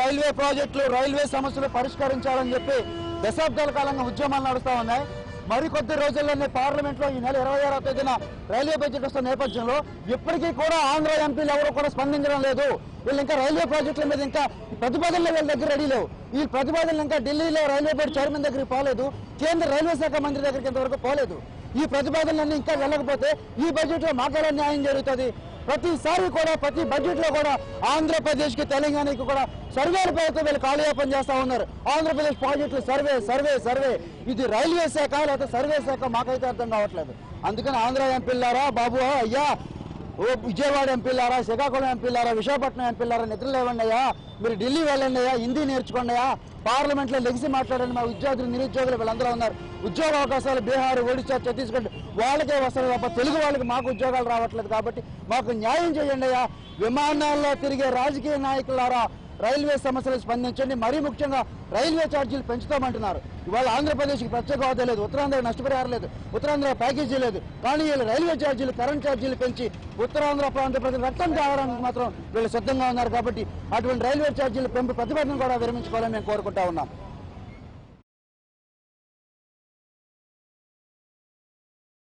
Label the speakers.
Speaker 1: Railway ప్రాజెక్టులు railway సమస్యలు పరిష్కరించాలని చెప్పి దశాబ్దాల కాలంగా ఉద్యమాలు నడుస్తా ఉన్నాయి. మరికొద్ది రోజుల్లోనే పార్లమెంట్లో ఈ నెల ఇరవై ఆరో తేదీన రైల్వే బడ్జెట్ వస్తున్న నేపథ్యంలో ఇప్పటికీ కూడా ఆంధ్ర ఎంపీలు ఎవరు కూడా స్పందించడం లేదు. వీళ్ళు ఇంకా రైల్వే ప్రాజెక్టుల మీద ఇంకా ప్రతిపాదనలు వీళ్ళ దగ్గర రెడీ లేవు. ఈ ప్రతిపాదనలు ఇంకా ఢిల్లీలో రైల్వే బోర్డు చైర్మన్ దగ్గరికి పోలేదు. కేంద్ర రైల్వే శాఖ మంత్రి దగ్గరికి ఇంతవరకు పోలేదు. ఈ ప్రతిపాదనలన్నీ ఇంకా వెళ్ళకపోతే ఈ బడ్జెట్లో మాకెలా న్యాయం జరుగుతుంది? ప్రతిసారి కూడా ప్రతి బడ్జెట్లో కూడా ఆంధ్రప్రదేశ్కి తెలంగాణకి కూడా సర్వేల పేరుతో వీళ్ళు కాలయాపన చేస్తా ఉన్నారు. ఆంధ్రప్రదేశ్ ప్రాజెక్టులు సర్వే సర్వే సర్వే. ఇది రైల్వే శాఖ లేకపోతే సర్వే శాఖ మాకైతే అర్థం కావట్లేదు. అందుకని ఆంధ్ర ఎంపీలారా బాబు అయ్యా ఓ విజయవాడ ఎంపీలారా శ్రీకాకుళం ఎంపీలారా విశాఖపట్నం ఎంపీలారా నిద్ర లేవండి మీరు ఢిల్లీ వెళ్ళండి అయ్యా హిందీ నేర్చుకోండియా పార్లమెంట్లో లెగిసి మాట్లాడండి మా ఉద్యోగులు నిరుద్యోగులు వీళ్ళందరూ ఉన్నారు. ఉద్యోగ అవకాశాలు బీహార్ ఒడిశా ఛత్తీస్గఢ్ వాళ్ళకే వస్తారు తప్ప తెలుగు వాళ్ళకి మాకు ఉద్యోగాలు రావట్లేదు కాబట్టి మాకు న్యాయం చేయండి అయ్యా. విమానాల్లో తిరిగే రాజకీయ నాయకులారా రైల్వే సమస్యలు స్పందించండి. మరీ ముఖ్యంగా రైల్వే ఛార్జీలు పెంచుతామంటున్నారు. ఇవాళ ఆంధ్రప్రదేశ్కి ప్రత్యేక హోదా లేదు. ఉత్తరాంధ్ర నష్టపరిహారం లేదు. ఉత్తరాంధ్ర ప్యాకేజీ లేదు. కానీ వీళ్ళు రైల్వే ఛార్జీలు కరెంట్ ఛార్జీలు పెంచి ఉత్తరాంధ్ర ప్రాంత ప్రజలు రక్తం కావడానికి మాత్రం వీళ్ళు సిద్ధంగా ఉన్నారు కాబట్టి అటువంటి రైల్వే ఛార్జీలు పెంపు ప్రతిపాదన కూడా విరమించుకోవాలని మేము కోరుకుంటా ఉన్నాం.